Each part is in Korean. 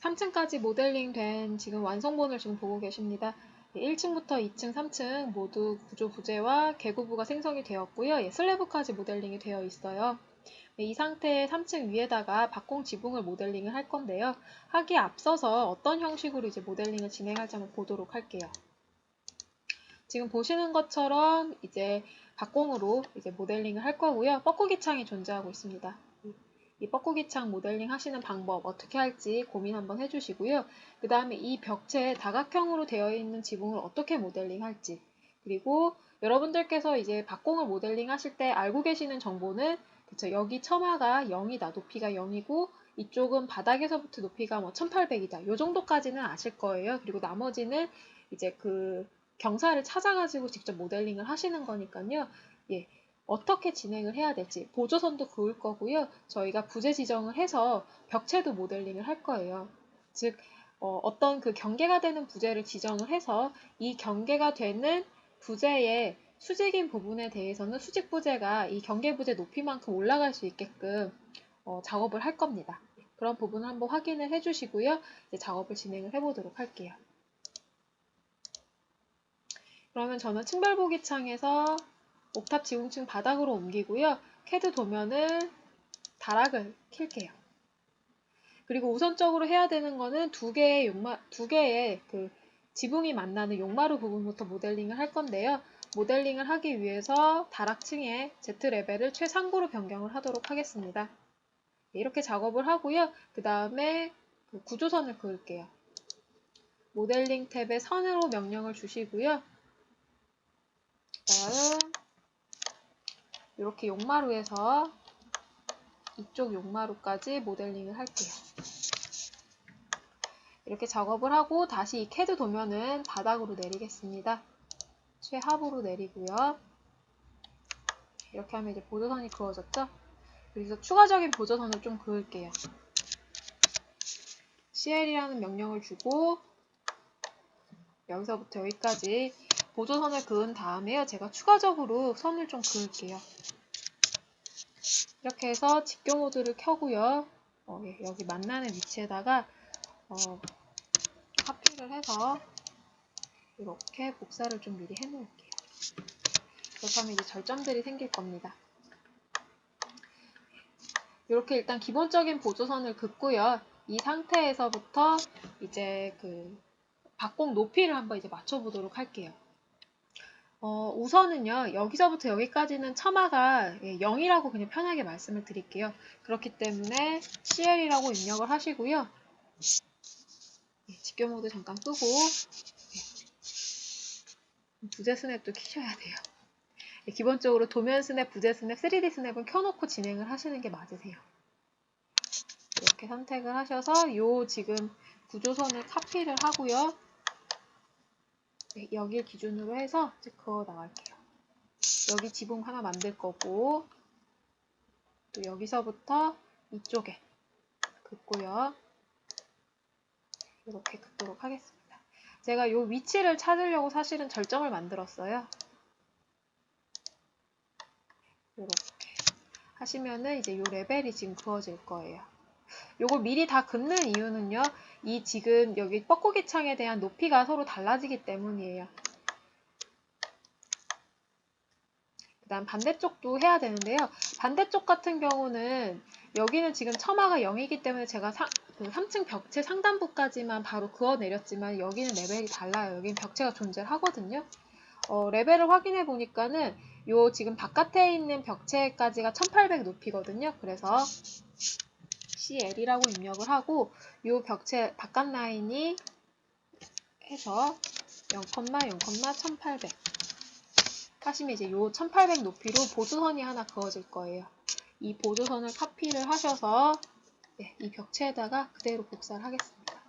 3층까지 모델링 된 지금 완성본을 지금 보고 계십니다. 1층부터 2층, 3층 모두 구조 부재와 개구부가 생성이 되었고요. 예, 슬래브까지 모델링이 되어 있어요. 네, 이 상태의 3층 위에다가 박공 지붕을 모델링을 할 건데요. 하기에 앞서서 어떤 형식으로 이제 모델링을 진행할지 한번 보도록 할게요. 지금 보시는 것처럼 이제 박공으로 이제 모델링을 할 거고요. 뻐꾸기 창이 존재하고 있습니다. 이 뻐꾸기 창 모델링 하시는 방법 어떻게 할지 고민 한번 해주시고요. 그 다음에 이 벽체에 다각형으로 되어 있는 지붕을 어떻게 모델링 할지 그리고 여러분들께서 이제 박공을 모델링 하실 때 알고 계시는 정보는 그쵸 여기 처마가 0이다 높이가 0이고 이쪽은 바닥에서부터 높이가 뭐 1800이다 요 정도까지는 아실 거예요. 그리고 나머지는 이제 그 경사를 찾아가지고 직접 모델링을 하시는 거니까요. 예, 어떻게 진행을 해야 될지 보조선도 그을 거고요. 저희가 부재 지정을 해서 벽체도 모델링을 할 거예요. 즉 어, 떤그 경계가 되는 부재를 지정을 해서 이 경계가 되는 부재의 수직인 부분에 대해서는 수직 부재가 이 경계 부재 높이만큼 올라갈 수 있게끔 어, 작업을 할 겁니다. 그런 부분을 한번 확인을 해주시고요. 이제 작업을 진행을 해보도록 할게요. 그러면 저는 층별보기 창에서 옥탑 지붕층 바닥으로 옮기고요. 캐드 도면을 다락을 킬게요. 그리고 우선적으로 해야 되는 거는 두 개의 용마, 두 개의 그 지붕이 만나는 용마루 부분부터 모델링을 할 건데요. 모델링을 하기 위해서 다락층의 Z 레벨을 최상고로 변경을 하도록 하겠습니다. 네, 이렇게 작업을 하고요. 그 다음에 그 구조선을 그을게요. 모델링 탭에 선으로 명령을 주시고요. 다음 이렇게 용마루에서 이쪽 용마루까지 모델링을 할게요. 이렇게 작업을 하고 다시 이 캐드 도면은 바닥으로 내리겠습니다. 최하부로 내리고요. 이렇게 하면 이제 보조선이 그어졌죠? 여기서 추가적인 보조선을 좀 그을게요. CL이라는 명령을 주고 여기서부터 여기까지 보조선을 그은 다음에요. 제가 추가적으로 선을 좀 그을게요. 이렇게 해서 직교 모드를 켜고요. 어, 예, 여기 만나는 위치에다가 어, 카피를 해서 이렇게 복사를 좀 미리 해놓을게요. 그렇게 하면 이제 절점들이 생길 겁니다. 이렇게 일단 기본적인 보조선을 긋고요. 이 상태에서부터 이제 그 박공 높이를 한번 이제 맞춰보도록 할게요. 어, 우선은요, 여기서부터 여기까지는 처마가 0이라고 예, 그냥 편하게 말씀을 드릴게요. 그렇기 때문에 CL이라고 입력을 하시고요. 예, 직교 모드 잠깐 끄고, 예. 부재 스냅도 키셔야 돼요. 예, 기본적으로 도면 스냅, 부재 스냅, 3D 스냅은 켜놓고 진행을 하시는 게 맞으세요. 이렇게 선택을 하셔서 요 지금 구조선을 카피를 하고요. 네, 여기를 기준으로 해서 이제 그어 나갈게요. 여기 지붕 하나 만들 거고 또 여기서부터 이쪽에 긋고요. 이렇게 긋도록 하겠습니다. 제가 이 위치를 찾으려고 사실은 절정을 만들었어요. 이렇게 하시면은 이제 이 레벨이 지금 그어질 거예요. 요걸 미리 다 긋는 이유는요. 이 지금 여기 뻐꾸기 창에 대한 높이가 서로 달라지기 때문이에요. 그 다음 반대쪽도 해야 되는데요. 반대쪽 같은 경우는 여기는 지금 처마가 0이기 때문에 제가 사, 그 3층 벽체 상단부까지만 바로 그어 내렸지만 여기는 레벨이 달라요. 여기는 벽체가 존재하거든요. 어, 레벨을 확인해 보니까는 요 지금 바깥에 있는 벽체까지가 1800 높이거든요. 그래서 CL이라고 입력을 하고 이 벽체 바깥 라인이 해서 0,0,1800 하시면 이제 이 1800 높이로 보조선이 하나 그어질 거예요. 이 보조선을 카피를 하셔서 네, 이 벽체에다가 그대로 복사를 하겠습니다.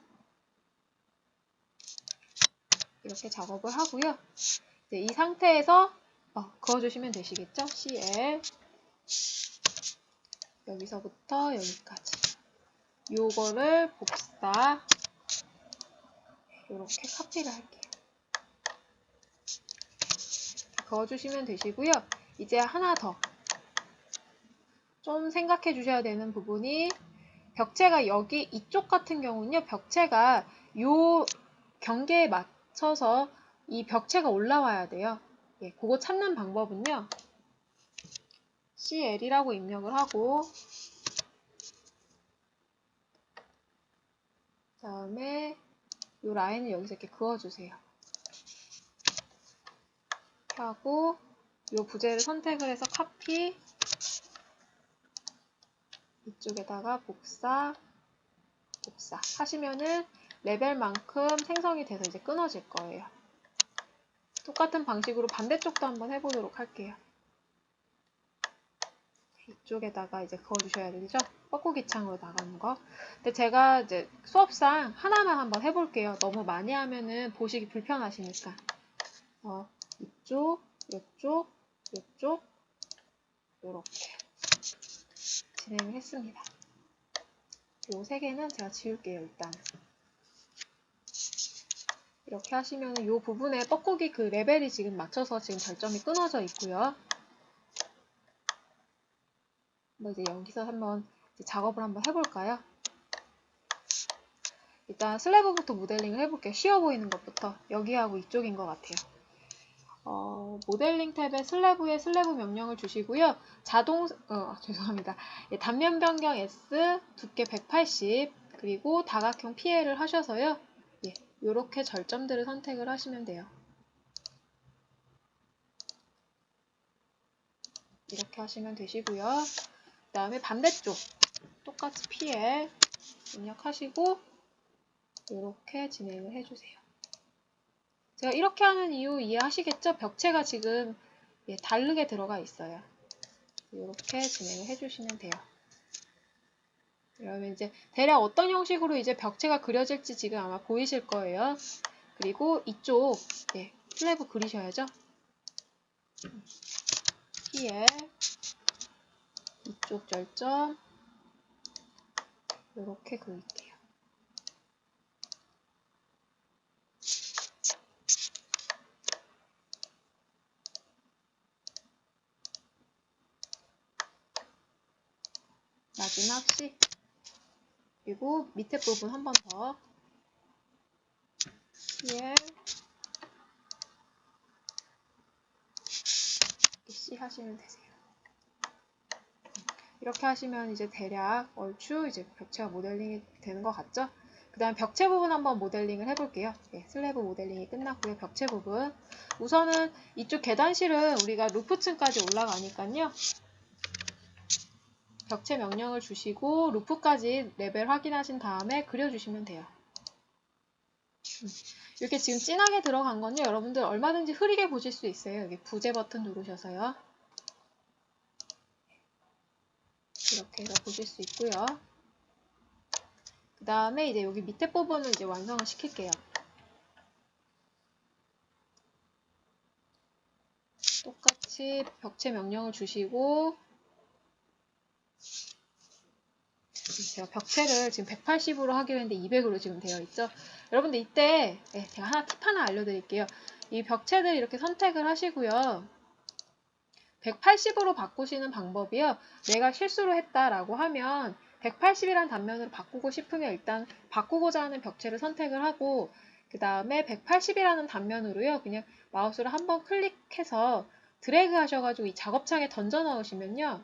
이렇게 작업을 하고요. 이 상태에서 어, 그어주시면 되시겠죠? CL 여기서부터 여기까지 요거를 복사 이렇게 카피를 할게요. 그어주시면 되시고요. 이제 하나 더 좀 생각해 주셔야 되는 부분이 벽체가 여기 이쪽 같은 경우는요. 벽체가 요 경계에 맞춰서 이 벽체가 올라와야 돼요. 예, 그거 찾는 방법은요. CL이라고 입력을 하고 다음에 요 라인을 여기서 이렇게 그어주세요. 하고 요 부재를 선택을 해서 카피 이쪽에다가 복사 복사 하시면은 레벨만큼 생성이 돼서 이제 끊어질 거예요. 똑같은 방식으로 반대쪽도 한번 해보도록 할게요. 이쪽에다가 이제 그어주셔야 되죠? 뻐꾸기 창으로 나가는 거. 근데 제가 이제 수업상 하나만 한번 해볼게요. 너무 많이 하면은 보시기 불편하시니까. 어, 이쪽, 이쪽, 이쪽, 요렇게 진행을 했습니다. 요 세 개는 제가 지울게요, 일단. 이렇게 하시면 이 부분에 뻐꾸기 그 레벨이 지금 맞춰서 지금 절점이 끊어져 있고요. 뭐 이제 여기서 한번 이제 작업을 한번 해볼까요? 일단 슬래브부터 모델링을 해볼게요. 쉬워 보이는 것부터 여기하고 이쪽인 것 같아요. 어, 모델링 탭에 슬래브에 슬래브 명령을 주시고요. 자동, 어, 죄송합니다. 예, 단면 변경 S, 두께 180, 그리고 다각형 PL을 하셔서요. 예, 이렇게 절점들을 선택을 하시면 돼요. 이렇게 하시면 되시고요. 그 다음에 반대쪽 똑같이 PL 입력하시고 이렇게 진행을 해주세요. 제가 이렇게 하는 이유 이해하시겠죠? 벽체가 지금 예, 다르게 들어가 있어요. 이렇게 진행을 해주시면 돼요. 그러면 이제 대략 어떤 형식으로 이제 벽체가 그려질지 지금 아마 보이실 거예요. 그리고 이쪽 예, 슬래브 그리셔야죠. PL 이쪽 절점 이렇게 그릴게요. 마지막 C 그리고 밑에 부분 한 번더 PL C 하시면 되세요. 이렇게 하시면 이제 대략 얼추 이제 벽체가 모델링이 되는 것 같죠? 그 다음 벽체 부분 한번 모델링을 해볼게요. 네, 슬래브 모델링이 끝났고요. 벽체 부분. 우선은 이쪽 계단실은 우리가 루프층까지 올라가니까요. 벽체 명령을 주시고 루프까지 레벨 확인하신 다음에 그려주시면 돼요. 음, 이렇게 지금 진하게 들어간 건요. 여러분들 얼마든지 흐리게 보실 수 있어요. 여기 부재 버튼 누르셔서요. 이렇게 해서 보실 수 있고요. 그 다음에 이제 여기 밑에 부분을 이제 완성을 시킬게요. 똑같이 벽체 명령을 주시고 제가 벽체를 지금 180으로 하기로 했는데 200으로 지금 되어 있죠. 여러분들 이때 네, 제가 하나 팁 하나 알려드릴게요. 이 벽체들 이렇게 선택을 하시고요. 180으로 바꾸시는 방법이요. 내가 실수로 했다라고 하면 180이란 단면으로 바꾸고 싶으면 일단 바꾸고자 하는 벽체를 선택을 하고 그 다음에 180이라는 단면으로요. 그냥 마우스를 한번 클릭해서 드래그 하셔가지고 이 작업창에 던져 넣으시면요.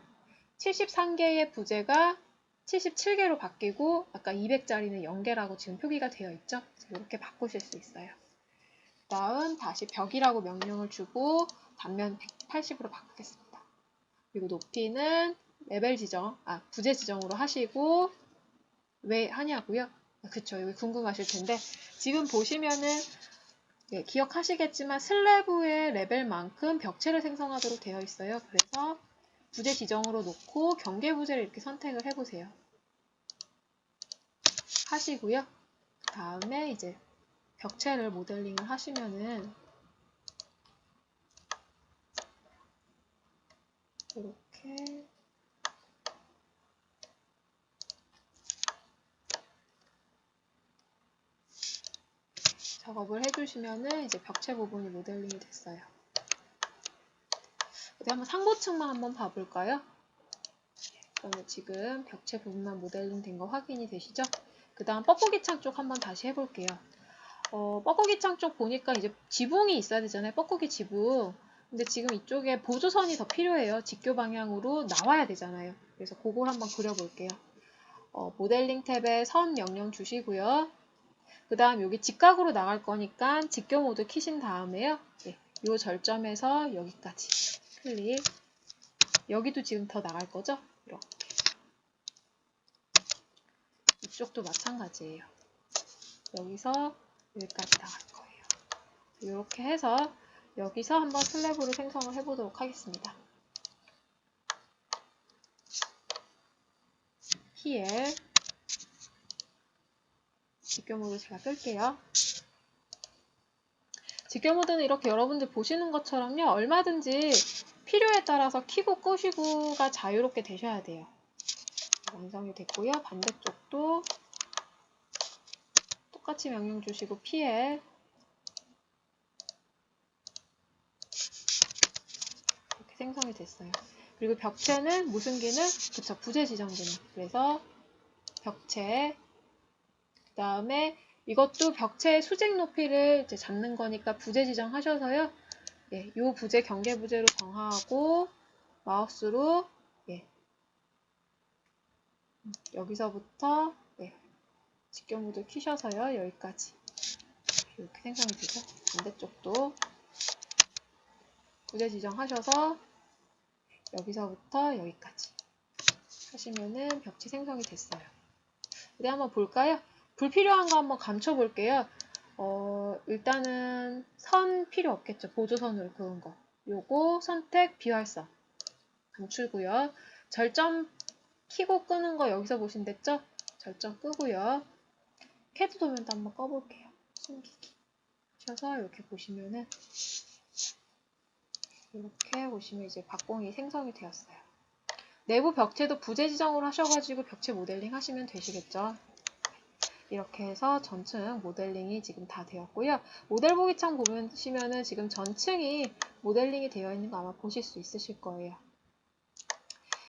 73개의 부재가 77개로 바뀌고 아까 200짜리는 0개라고 지금 표기가 되어 있죠. 이렇게 바꾸실 수 있어요. 다음 다시 벽이라고 명령을 주고 단면 180으로 바꾸겠습니다. 그리고 높이는 레벨 지정, 아 부재 지정으로 하시고 왜 하냐고요? 아, 그쵸, 여기 궁금하실 텐데 지금 보시면은 네, 기억하시겠지만 슬래브의 레벨만큼 벽체를 생성하도록 되어 있어요. 그래서 부재 지정으로 놓고 경계 부재를 이렇게 선택을 해보세요. 하시고요. 그 다음에 이제 벽체를 모델링을 하시면은 이렇게 작업을 해주시면은 이제 벽체 부분이 모델링이 됐어요. 어디 한번 상부층만 한번 봐볼까요? 그다음에 지금 벽체 부분만 모델링 된 거 확인이 되시죠? 그 다음 뻐꾸기 창 쪽 한번 다시 해볼게요. 어, 뻐꾸기 창 쪽 보니까 이제 지붕이 있어야 되잖아요. 뻐꾸기 지붕. 근데 지금 이쪽에 보조선이 더 필요해요. 직교 방향으로 나와야 되잖아요. 그래서 그걸 한번 그려볼게요. 어, 모델링 탭에 선 명령 주시고요. 그 다음 여기 직각으로 나갈 거니까 직교 모드 키신 다음에요. 네, 요 절점에서 여기까지 클릭. 여기도 지금 더 나갈 거죠? 이렇게. 이쪽도 마찬가지예요. 여기서 여기까지 나갈 거예요. 이렇게 해서 여기서 한번 슬래브를 생성을 해보도록 하겠습니다. here 직교 모드 제가 끌게요. 직교 모드는 이렇게 여러분들 보시는 것처럼요. 얼마든지 필요에 따라서 키고 끄시고가 자유롭게 되셔야 돼요. 완성이 됐고요. 반대쪽도 똑같이 명령 주시고 이렇게 생성이 됐어요. 그리고 벽체는 무슨 기능? 그쵸, 부재 지정 기능. 그래서 벽체 그 다음에 이것도 벽체의 수직 높이를 이제 잡는 거니까 부재 지정하셔서요. 예, 요 부재 경계 부재로 정하고 마우스로 예, 여기서부터 예, 직경 모드 키셔서요. 여기까지 이렇게 생성이 되죠. 반대쪽도 부재 지정하셔서 여기서부터 여기까지 하시면은 벽체 생성이 됐어요. 우리 한번 볼까요? 불필요한 거 한번 감춰 볼게요. 어, 일단은 선 필요 없겠죠. 보조선으로 그은 거. 요거 선택 비활성 감추고요. 절점 키고 끄는 거 여기서 보시면 됐죠? 절점 끄고요. 캐드 도면도 한번 꺼볼게요. 숨기기. 하셔서 이렇게 보시면은 이렇게 보시면 이제 박공이 생성이 되었어요. 내부 벽체도 부재 지정으로 하셔가지고 벽체 모델링 하시면 되시겠죠. 이렇게 해서 전층 모델링이 지금 다 되었고요. 모델 보기 창 보시면은 지금 전층이 모델링이 되어 있는 거 아마 보실 수 있으실 거예요.